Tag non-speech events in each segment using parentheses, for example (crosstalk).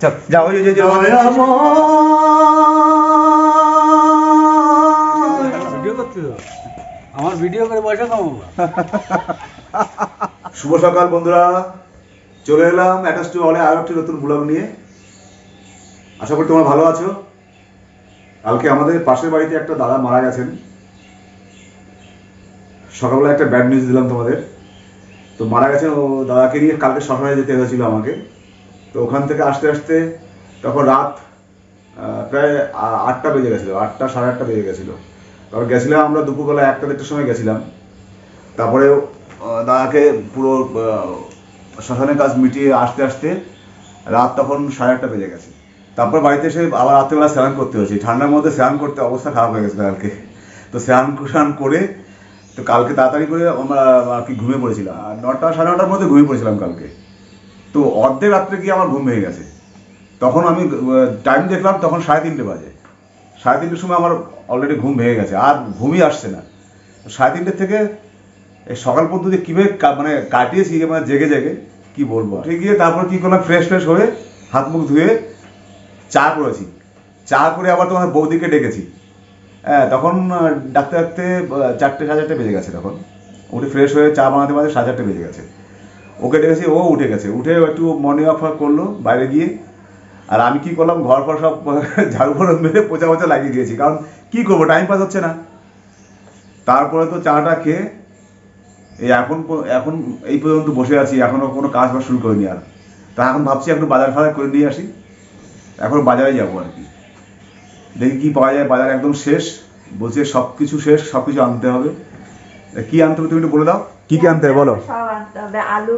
চল যাও ওই করতে আমার ভিডিও করে পয়সা শুভ সকাল বন্ধুরা চলে এলাম অ্যাটাচ টু হলে আরও একটি নতুন ব্লগ নিয়ে আশা করি তোমরা ভালো আছো কালকে আমাদের পাশের বাড়িতে একটা দাদা মারা গেছেন সকালবেলা একটা ব্যাড নিউজ দিলাম তোমাদের তো মারা গেছেন ও দাদাকে নিয়ে কালকে শ্মশানে যেতে হয়েছিল আমাকে। তো ওখান থেকে আসতে আসতে তখন রাত প্রায় আটটা বেজে গেছিল, আটটা সাড়ে আটটা বেজে গেছিল। তারপর গেছিলাম আমরা দুপুরবেলা একটা দেড়টার সময় গেছিলাম। তারপরে দাদাকে পুরো শ্মশানের কাজ মিটিয়ে আসতে আসতে রাত তখন সাড়ে আটটা বেজে গেছে। তারপর বাড়িতে এসে আবার রাত্রেবেলা স্নান করতে হয়েছে। ঠান্ডার মধ্যে স্নান করতে অবস্থা খারাপ হয়ে গেছে কালকে তো স্নান স্নান করে তো কালকে তাড়াতাড়ি করে আমরা আর কি ঘুমিয়ে পড়েছিলাম। আর নটা, সাড়ে নটার মধ্যে ঘুমিয়ে পড়েছিলাম কালকে। তো অর্ধেক রাত্রে গিয়ে আমার ঘুম ভেঙে গেছে। তখন আমি টাইম দেখলাম তখন সাড়ে তিনটে বাজে। সাড়ে তিনটের সময় আমার অলরেডি ঘুম ভেঙে গেছে। আর ঘুমই আসছে না। সাড়ে তিনটের থেকে সকাল পর্যন্ত যে কীভাবে মানে কাটিয়েছি মানে জেগে জেগে, কি বলব উঠে গিয়ে তারপর কি করলাম ফ্রেশ ফ্রেশ হয়ে হাত মুখ ধুয়ে চা করেছি। চা করে আবার তোমার বৌদিকে ডেকেছি। তখন ডাকতে ডাকতে চারটে, সাড়ে চারটে বেজে গেছে তখন। উঠে ফ্রেশ হয়ে চা বানাতে বানাতে সাড়ে চারটে বেজে গেছে। ওকে ডেকেছি, ও উঠে গেছে। উঠে একটু মর্নিং ওয়াক করল, বাইরে গিয়ে। আর আমি কি করলাম, ঘর ফর সব (laughs) ঝাড়ু ফড় মেরে পোচা পোচা লাগিয়ে দিয়েছি। কারণ কি করব টাইম পাস হচ্ছে না। তারপরে তো চাটা খেয়ে, এই এখন এখন এই পর্যন্ত বসে আছি। এখনও কোনো কাজ বাজ শুরু করিনি আর। তা এখন ভাবছি একটু বাজার ফাজার করে নিয়ে আসি। এখন বাজারে যাব আর কি। দেখি কি পাওয়া যায় বাজার একদম শেষ। বলছে সব কিছু শেষ সব কিছু আনতে হবে। কি আনতে হবে তুমি একটু বলে দাও। কি কি আনতে হবে বলো? সব আনতে হবে আলু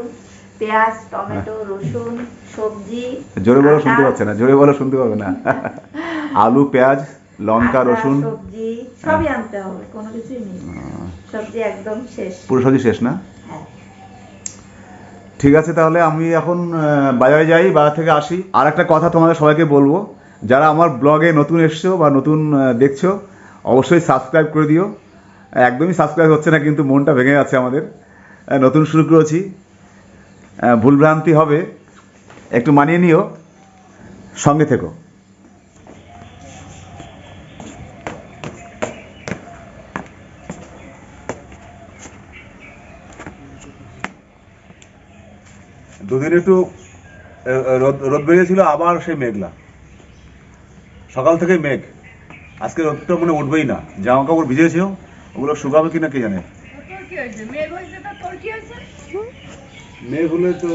পেঁয়াজ টমেটো রসুন সবজি জোরে বলো শুনতে পাচ্ছে না জোরে বলো শুনতে পাবে না। (laughs) আলু পেঁয়াজ লঙ্কা রসুন। সবজি সবই আনতে হবে কোনো কিছুই নেই। সবজি একদম শেষ। পুরো সবজি শেষ না? হ্যাঁ। ঠিক আছে তাহলে আমি এখন বাজারে যাই বাজার থেকে আসি। আর একটা কথা তোমাদের সবাইকে বলব যারা আমার ব্লগে নতুন এসছো বা নতুন দেখছ, অবশ্যই সাবস্ক্রাইব করে দিও। একদমই সাবস্ক্রাইব হচ্ছে না, কিন্তু মনটা ভেঙে যাচ্ছে আমাদের। নতুন শুরু করেছি। ভুলভ্রান্তি হবে। একটু মানিয়ে নিও। সঙ্গে থেকো। দুদিন একটু রোদ বেরিয়েছিল, আবার সেই মেঘলা। সকাল থেকে মেঘ। আজকে রোদটা মনে উঠবেই না। জামা কাপড় ভিজেছিল ওগুলো শুকাবে কিনা কে জানে? মেঘ হলে তো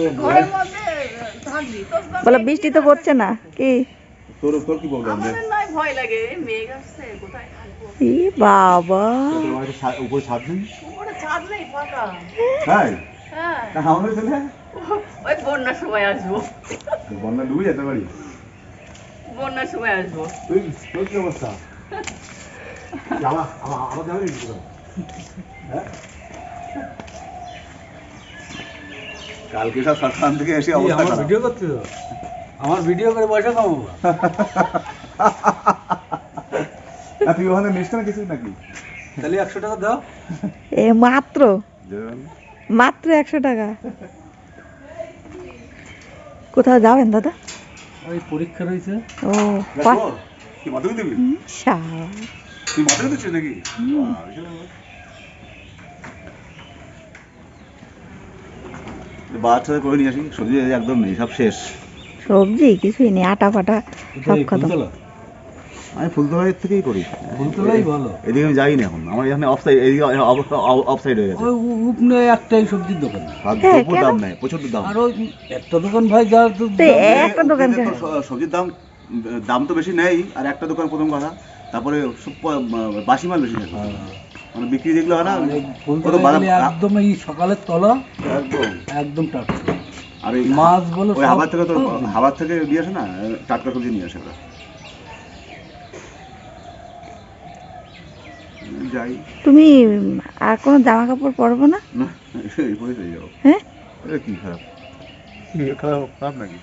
বলো বৃষ্টি তো পড়ছে না কি? তোর তোর কি প্রবলেম ভয় লাগে। মেঘ আসছে কোথায় থাকব? ই বাবা। উপরে ছাদ নেই? ওরা ছাদ নেই ফাঁকা। তাই? হ্যাঁ। তা আমাদের ছেলে? ওই বন্যার সময় আসব। বন্যা ডুবে যেতে পারি। বন্যার সময় আসব। তুই তোর কি অবস্থা? আমার আমার হ্যাঁ কালকে সব সকাল থেকে এসে অবস্থা আমার ভিডিও করতে আমার ভিডিও করে পয়সা কামাবো। না, তুই ওখানে নিস না কিছু নাকি? তাহলে একশো টাকা দাও। এ মাত্র? মাত্র একশো টাকা? কোথাও যাবেন দাদা? ওই পরীক্ষা রয়েছে। ও কি মাধ্যমিক দিবি? তুই মাধ্যমিক দিচ্ছিস নাকি? করে নিয়ে আসি সবজি একদম নেই সব শেষ। সবজি কিছুই নেই আটা ফাটা সব খতম। আমি ফুলতলার থেকেই করি ফুলতলাই ভালো এদিকে আমি যাই না এখন। আমার এখানে অফ সাইড এদিকে অফ সাইড হয়ে গেছে। ওই উপনে একটাই সবজির দোকান। আর হ্যাঁ, প্রচুর দাম নেই প্রচুর দাম। আর ওই একটা দোকান ভাই যা একটা দোকান সবজির দাম দাম তো বেশি নেই আর একটা দোকান প্রথম কথা। তারপরে বাসি মাল বেশি থাকে মানে বিক্রি যেগুলো হয় না কত ফুলতলা একদম এই সকালের তলা একদম। একদম টাটকা। আর এই মাছ বলো ওই হাবার থেকে তো। হাবার থেকে নিয়ে আসে না টাটকা সবজি নিয়ে আসে যাই। তুমি আর কোনো জামা কাপড় পরবো না? না এই পরে চলে হ্যাঁ? এটা কি খারাপ? খারাপ খারাপ নাকি?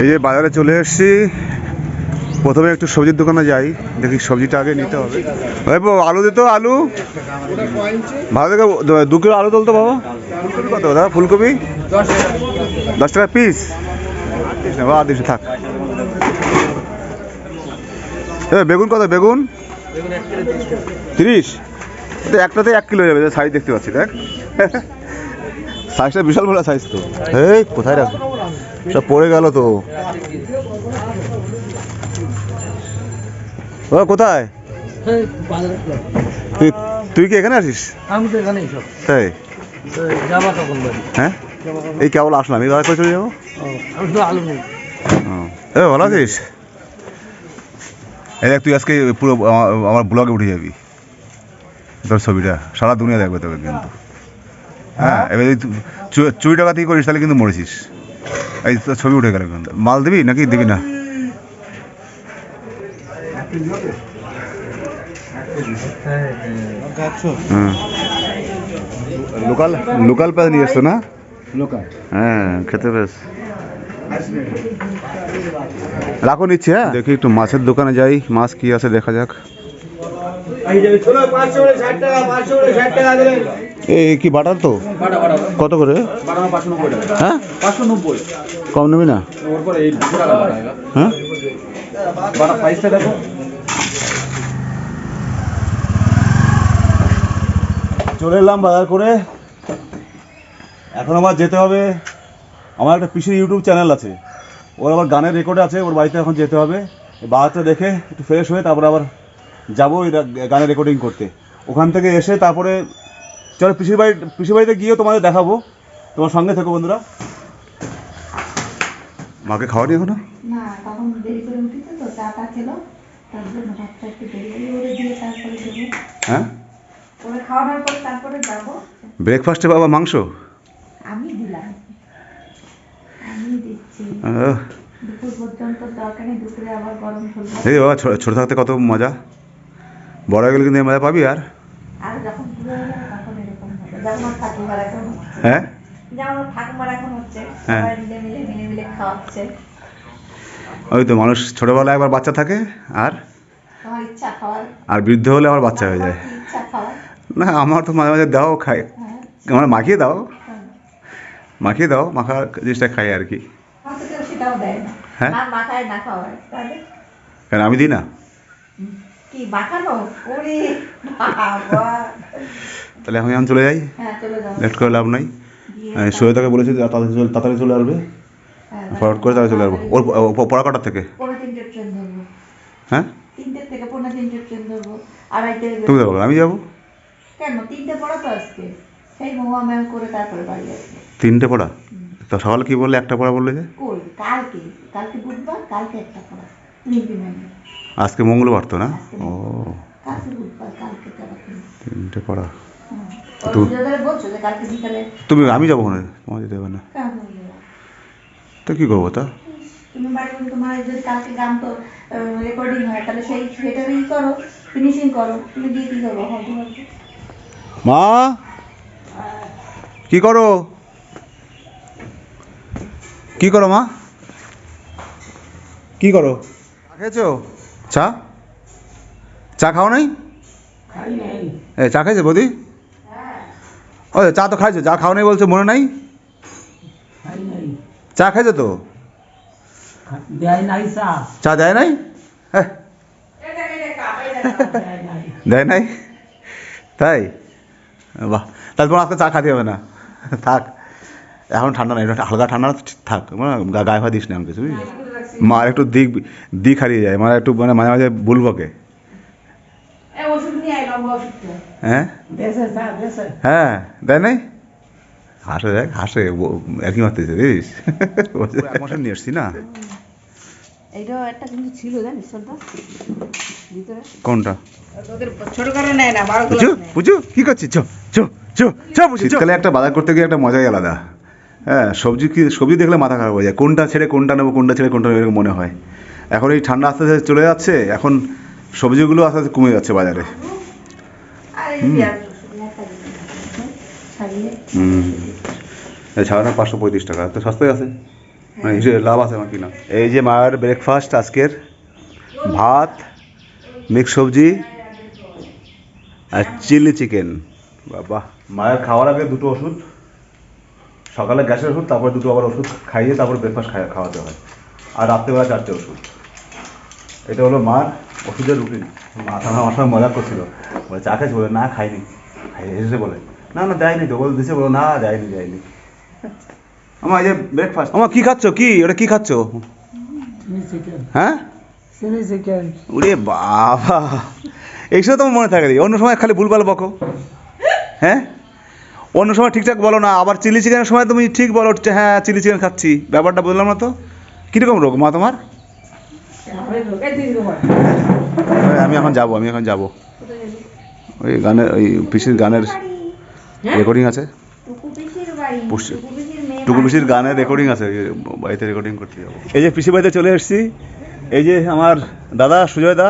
এই যে বাজারে চলে এসেছি। প্রথমে একটু সবজির দোকানে যাই দেখি সবজিটা আগে নিতে হবে। ভাই বাবু, আলু দিত আলু? ভালো থেকে দ- কিলো আলু তুলতো বাবা। কত দাদা ফুলকপি? দশ টাকা পিস বাবা দিস থাক। বেগুন কত বেগুন? তিরিশ? একটাতে এক কিলো যাবে সাইজ দেখতে পাচ্ছি দেখ। (laughs) সাইজটা বিশাল বড় সাইজ তো। এই কোথায় রাখ সব পড়ে গেল তো। ও কোথায়? তুই তুই কি এখানে আসিস? আমি তো এখানেই সব। তাই? যাবা তখন বাড়ি? হ্যাঁ? এই কেবল আসলাম এই দাদা করে চলে যাব? আমি শুধু আলু এ ভালো আছিস? এই দেখ তুই আজকে পুরো আমার- ব্লগে উঠে যাবি। তোর ছবিটা সারা দুনিয়া দেখবে তোকে কিন্তু। হ্যাঁ এবার যদি চুরি টাকা দিয়ে করিস তাহলে কিন্তু মরেছিস। এই তোর ছবি উঠে গেল কিন্তু। মাল দিবি নাকি দিবি না? হুম। লোকাল লোকাল পেঁয়াজ নিয়ে এসছো না? লোকাল। হ্যাঁ খেতে বেশ। রাখো নিচ্ছি হ্যাঁ? দেখি একটু মাছের দোকানে যাই মাছ কি আছে দেখা যাক। এই কি বাটার তো? কত করে? হ্যাঁ? কম নেবি না। হ্যাঁ বাটা সাইজটা দেখো চলে এলাম বাজার করে। এখন আমার যেতে হবে। আমার একটা পিসির ইউটিউব চ্যানেল আছে। ওর আবার গানের রেকর্ড আছে ওর বাড়িতে এখন যেতে হবে। বাজারটা দেখে একটু ফ্রেশ হয়ে তারপরে আবার যাব গানের রেকর্ডিং করতে। ওখান থেকে এসে তারপরে চলো পিসির বাড়ি পিসির বাড়িতে গিয়েও তোমাদের দেখাবো। তোমার সঙ্গে থেকো বন্ধুরা। মাকে খাওয়ানি এখনও? না তখন দেরি করে উঠিতে তো চাটা খেলো। তার জন্য ভাতটা একটু দেরি করে দিয়ে তারপরে দেবো। হ্যাঁ? ওরে খাওয়ানোর পর তারপরে যাব। ব্রেকফাস্টে বাবা মাংস? আমি দিলাম। আমি দিচ্ছি। দুপুর পর্যন্ত দরকার দুপুরে আবার গরম এই বাবা ছোট থাকতে কত মজা? বড় হয়ে গেলে কিন্তু মজা পাবি আর। আর যখন হয়ে তখন এরকম হবে। যেমন আমার ঠাকুমার এখন হ্যাঁ? যেমন ঠাকুমার এখন হচ্ছে হ্যাঁ। সবাই মিলে মিলে মিলে মিলে খাওয়াচ্ছে। ওই তো মানুষ ছোটবেলায় একবার বাচ্চা থাকে আর আর বৃদ্ধ হলে আবার বাচ্চা হয়ে যায়। না আমার তো মাঝে মাঝে দাও খাই। হ্যাঁ। আমার মাখিয়ে দাও। হ্যাঁ। মাখিয়ে দাও মাখা জিনিসটা খাই আর কি। হ্যাঁ? না মাথায় না খাওয়ার তাহলে? কারণ আমি দিই না? তাহলে আমি এখন চলে যাই। হ্যাঁ লেট করে লাভ নাই। সৈয়দাকে বলেছি যে তাড়াতাড়ি চলে আসবে। ফরওয়ার্ড করে তাড়াতাড়ি চলে আসব। ওর ও- পড়া কটার থেকে? হ্যাঁ? তুমি যাব আমি যাব। কেন? তিনটে পড়া তো আজকে। সেই মহুয়া ম্যাম করে তারপরে বাড়ি আসবে। তিনটে পড়া? তো সকালে কি বললে একটা পড়া বললে যে? কই? কালকে। কালকে বুধবার কালকে একটা পড়া। ম্যাম। আজকে মঙ্গলবার তো না? ও। কালকে বুধবার কালকে পড়া। তিনটে পড়া। তুমি আমি যাব না? তোমার যেতে হবে না। তো কি করব তা? তুমি বাড়ি তোমার যদি কালকে গান তো রেকর্ডিং হয় তাহলে সেই সেটারই করো ফিনিশিং করো। তুমি দিয়ে কি করব? মা? কি করো? কি করো মা? কি করো? খেয়েছো? চা? চা খাও নাই? এ চা খাইছো বৌদি? ও চা তো খাইছো চা খাও নাই বলছো মনে নাই? চা খাইছো তো? চা। চা দেয় নাই? হ্যাঁ দেয় নাই? তাই? বাহ তাহলে তোমার আজকে চা খাতে হবে না? থাক এখন ঠান্ডা নাই হালকা ঠান্ডা থাক মানে গায়ে ভাত দিস না আমি কিছু বুঝলি? মার একটু দিক দিক হারিয়ে যায় মানে একটু মানে মাঝে মাঝে ভুল বকে। হ্যাঁ? হ্যাঁ দেয় নাই? হাসে দেখ হাসে একই মারতেছে বুঝিস? এক মাসে নিয়ে এসছি না? এইটাও একটা কিন্তু ছিল জানিস ভিতরে। কোনটা? ছোট করে নেয় না বারো পুচু পুচু কি করছিস? চ চ চ চ শীতকালে একটা বাজার করতে গিয়ে একটা মজাই আলাদা। হ্যাঁ সবজি কি সবজি দেখলে মাথা খারাপ হয়ে যায়। কোনটা ছেড়ে কোনটা নেব কোনটা ছেড়ে কোনটা নেব এরকম মনে হয়। এখন এই ঠান্ডা আস্তে আস্তে চলে যাচ্ছে এখন সবজিগুলো আস্তে আস্তে কমে যাচ্ছে বাজারে। হুম। ছাড়ানো পাঁচশো পঁয়ত্রিশ টাকা তো সস্তায় আছে। লাভ আছে আমার কিনা। এই যে মায়ের ব্রেকফাস্ট আজকের, ভাত মিক্স সবজি আর চিলি চিকেন বাবা, মায়ের খাওয়ার আগে দুটো ওষুধ, সকালে গ্যাসের ওষুধ, তারপরে দুটো আবার ওষুধ খাইয়ে তারপর ব্রেকফাস্ট খাই খাওয়াতে হয়। আর রাত্রেবেলা চারটে ওষুধ। এটা হলো মার ওষুধের রুটিন মাথা আমার সঙ্গে মজা করছিল। বলে, চা খাইছি বলে, না, খাইনি। খাই এসে বলে, না না, দেয়নি। তো বলে, দিছে? বলে, না, দেয়নি দেয়নি। আমার এই ব্রেকফাস্ট আমার কি খাচ্ছ? কি? ওটা কি খাচ্ছ? হ্যাঁ? Chilli chicken. ওরে বাবা। এইসব তোমার মনে থাকে অন্য সময় খালি ভুলভাল বকো। হ্যাঁ? অন্য সময় ঠিকঠাক বলো না। আবার চিলি চিকেনের সময় তুমি ঠিক বলো হ্যাঁ চিলি চিকেন খাচ্ছি। ব্যাপারটা বললাম না তো। কীরকম রোগ মা তোমার? আমি এখন যাব আমি এখন যাব। ওই গানের ওই পিসির গানের রেকর্ডিং আছে। টুকু পিসির বাড়ি পুষি- টুকু পিসির মেয়ে টুকু পিসির গানের রেকর্ডিং আছে বাড়িতে রেকর্ডিং করতে যাব। এই যে পিসি বাড়িতে চলে এসেছি এই যে আমার দাদা সুজয় দা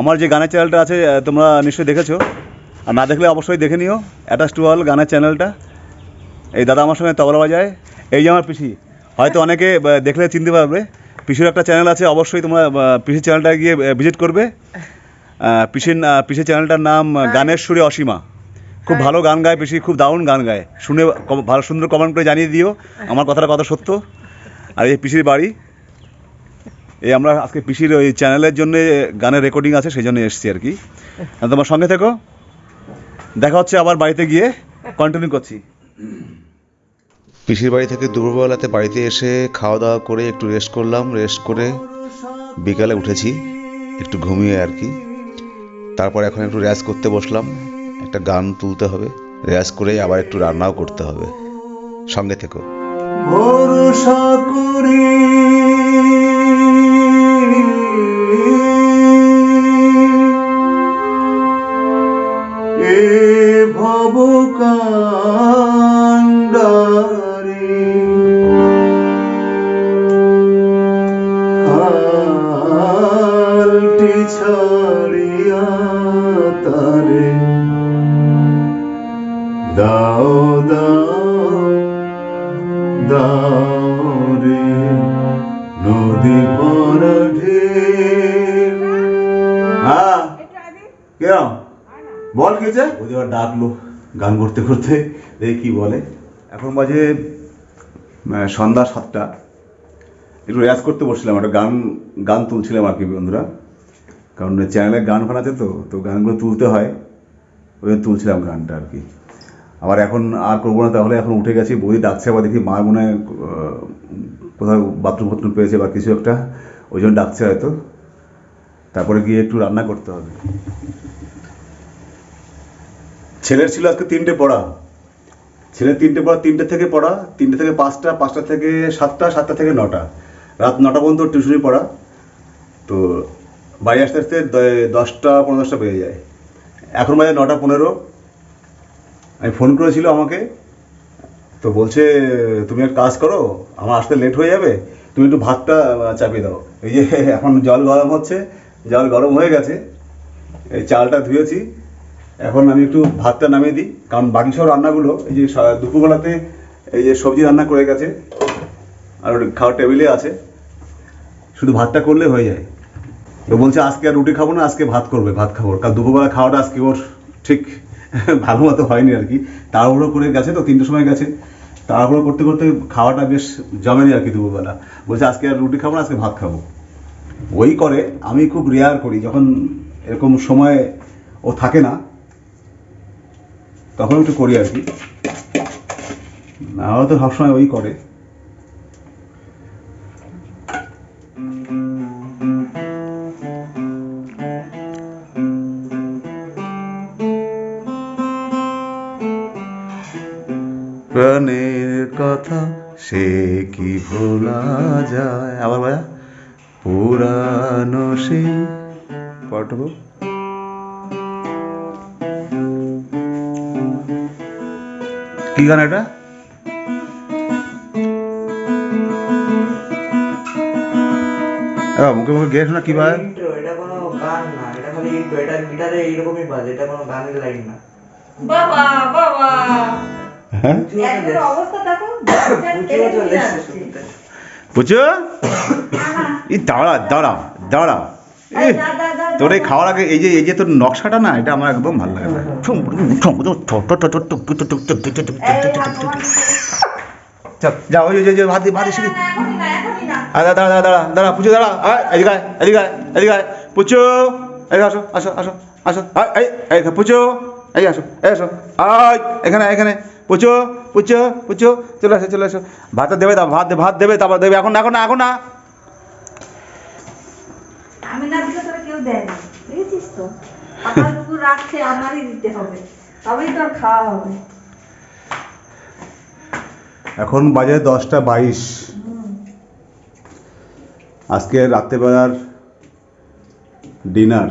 আমার যে গানের চ্যানেলটা আছে তোমরা নিশ্চয়ই দেখেছ। আর না দেখলে অবশ্যই দেখে নিও অ্যাটাচ টু অল গানের চ্যানেলটা এই দাদা আমার সঙ্গে তবলা বাজায়। এই যে আমার পিসি হয়তো অনেকে দেখলে চিনতে পারবে। পিসির একটা চ্যানেল আছে অবশ্যই তোমরা পিসির চ্যানেলটা গিয়ে ভিজিট করবে। পিসির পিসির চ্যানেলটার নাম গানের সুরে অসীমা। খুব ভালো গান গায় পিসি খুব দারুণ গান গায়। শুনে ভালো সুন্দর কমেন্ট করে জানিয়ে দিও, আমার কথাটা কত সত্য? আর এই পিসির বাড়ি, এই আমরা আজকে পিসির ওই চ্যানেলের জন্য গানের রেকর্ডিং আছে, সেই জন্য এসেছি আর কি। তোমার সঙ্গে থেকো। দেখা হচ্ছে আবার বাড়িতে গিয়ে কন্টিনিউ করছি। পিসির বাড়ি থেকে দুপুরবেলাতে বাড়িতে এসে খাওয়া দাওয়া করে একটু রেস্ট করলাম রেস্ট করে বিকালে উঠেছি, একটু ঘুমিয়ে আর কি। তারপর এখন একটু রেয়াজ করতে বসলাম। একটা গান তুলতে হবে, রেয়াজ করে আবার একটু রান্নাও করতে হবে। সঙ্গে থেকো। ভরসা করি। করতে করতে দেখি কি বলে? এখন বাজে সন্ধ্যা সাতটা। একটু রেয়াজ করতে বসছিলাম, একটা গান গান তুলছিলাম আর কি বন্ধুরা। কারণ চ্যানেলে গান ফান আছে তো তো গানগুলো তুলতে হয়। ওই তুলছিলাম গানটা আর কি। আবার এখন আর করব না, তাহলে এখন উঠে গেছি বৌদি ডাকছে, আবার দেখি মা মনে হয় কোথাও বাথরুম ফাথরুম পেয়েছে বা কিছু একটা, ওই জন্য ডাকছে হয়তো। তারপরে গিয়ে একটু রান্না করতে হবে। ছেলের ছিল আজকে তিনটে পড়া। ছেলের তিনটে পড়া তিনটে থেকে পড়া, তিনটে থেকে পাঁচটা পাঁচটা থেকে সাতটা সাতটা থেকে নটা। রাত নটা পর্যন্ত টিউশনি পড়া। তো বাড়ি আসতে আসতে দশটা, পনেরো দশটা বেজে যায়। এখন বাজে নটা পনেরো। আমি ফোন করেছিল আমাকে। তো বলছে, তুমি এক কাজ করো, আমার আসতে লেট হয়ে যাবে। তুমি একটু ভাতটা চাপিয়ে দাও। এই যে, এখন জল গরম হচ্ছে, জল গরম হয়ে গেছে। এই চালটা ধুয়েছি। এখন আমি একটু ভাতটা নামিয়ে দিই, কারণ বাকি সব রান্নাগুলো, এই যে দুপুরবেলাতে এই যে সবজি রান্না করে গেছে, আর খাওয়ার টেবিলে আছে, শুধু ভাতটা করলে হয়ে যায়। তো বলছে, আজকে আর রুটি খাব না, আজকে ভাত করবে, ভাত খাব। কারণ দুপুরবেলা খাওয়াটা আজকে ওর ঠিক (laughs) ভালো মতো হয়নি আর কি। তাড়াহুড়ো করে গেছে তো, তিনটের সময় গেছে। তাড়াহুড়ো করতে করতে খাওয়াটা বেশ জমেনি আর কি দুপুরবেলা। বলছে, আজকে আর রুটি খাব না, আজকে ভাত খাব। ওই করে আমি খুব রেয়ার করি, যখন এরকম সময় ও থাকে না তখন একটু করি আর কি। না হলে তো সবসময় ওই করে। প্রাণের কথা সে কি ভোলা যায়? আবার ভাইয়া পুরানো সেই পাঠবো কি গান এটা? মুখে মুখে গেয়ে শোনা কি ভাই এটা কোনো গান না এটা খালি এটা গিটারে এইরকমই বাজে এটা কোনো গানের লাইন না। বাবা বাবা। হ্যাঁ? একবার অবস্থা দেখো পুচুও চলে এসছে শুনতে। বুঝছ এই দাঁড়া দাঁড়া দাঁড়া। তোর এই খাওয়ার আগে এই যে এই যে তোর নকশাটা না এটা আমার একদম ভালো লাগে না যা ওই যে ভাত ভাত এসে দাঁড়া দাঁড়া দাঁড়া দাঁড়া পুজো দাঁড়া এদিকে এদিকে এদিকে পুচু এদিকে আসো আসো আসো আসো এই পুচু এই আসো এই আসো আয় এখানে এখানে পুচু পুচো পুচো চলে আসো চলে আসো ভাত দেবে তা ভাত ভাত দেবে তারপর দেবে এখন এখন না এখন না আমি না দিলে তোরা কেউ দেয় না বুঝেছিস তো? আমার কুকুর রাখছে আমারই দিতে হবে তবেই তোর খাওয়া হবে। এখন বাজে দশটা বাইশ। আজকে রাত্রেবেলার ডিনার।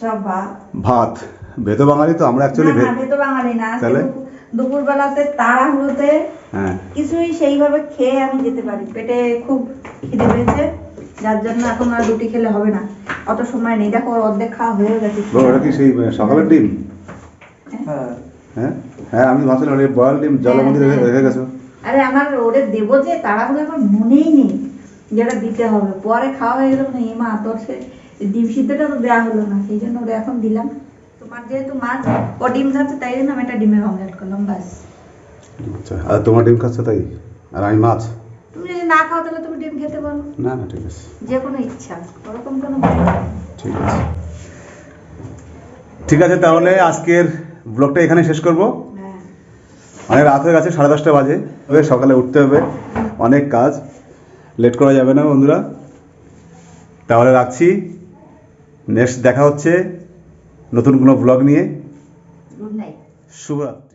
সব ভাত? ভাত। ভেতো বাঙালি তো আমরা অ্যাকচুয়ালি বাঙালি না। তাহলে? দুপুর- দুপুরবেলাতে তাড়াহুড়োতে হ্যাঁ। কিছুই সেইভাবে খেয়ে আমি যেতে পারি। পেটে খুব খিদে পেয়েছে। যার জন্য এখন আর রুটি খেলে হবে না। অত সময় নেই। দেখো অর্ধেক খাওয়া হয়ে গেছে। বলো, ওটা কি সেই সকালের ডিম? হ্যাঁ। হ্যাঁ? হ্যাঁ আমি ভাবছিলাম ওই বয়াল ডিম জলের মধ্যে রেখে- রেখে গেছো। আরে আমার ওরে দেবো যে তাড়াহুড়ো আমার মনেই নেই যেটা দিতে হবে। পরে খাওয়া হয়ে গেল না এ মা তোর সে ডিম সিদ্ধটা তো দেওয়া হলো না। সেই জন্য ওরে এখন দিলাম। তোমার যেহেতু মাছ ও ডিম খাচ্ছে তাই জন্য আমি একটা ডিমের অমলেট করলাম বাস আচ্ছা আর তোমার ডিম খাচ্ছে তাই? আর আমি মাছ? তুমি যদি না খাও তাহলে তুমি ডিম খেতে পারো। না না ঠিক আছে। যে কোনো ইচ্ছা ওরকম কোনো। ঠিক আছে। ঠিক আছে তাহলে আজকের ব্লগটা এখানে শেষ করব। হ্যাঁ। অনেক রাত হয়ে গেছে সাড়ে দশটা বাজে। তবে সকালে উঠতে হবে অনেক কাজ। লেট করা যাবে না বন্ধুরা। তাহলে রাখছি। নেক্সট দেখা হচ্ছে নতুন কোনো ব্লগ নিয়ে। গুড নাইট শুভরাত্রি।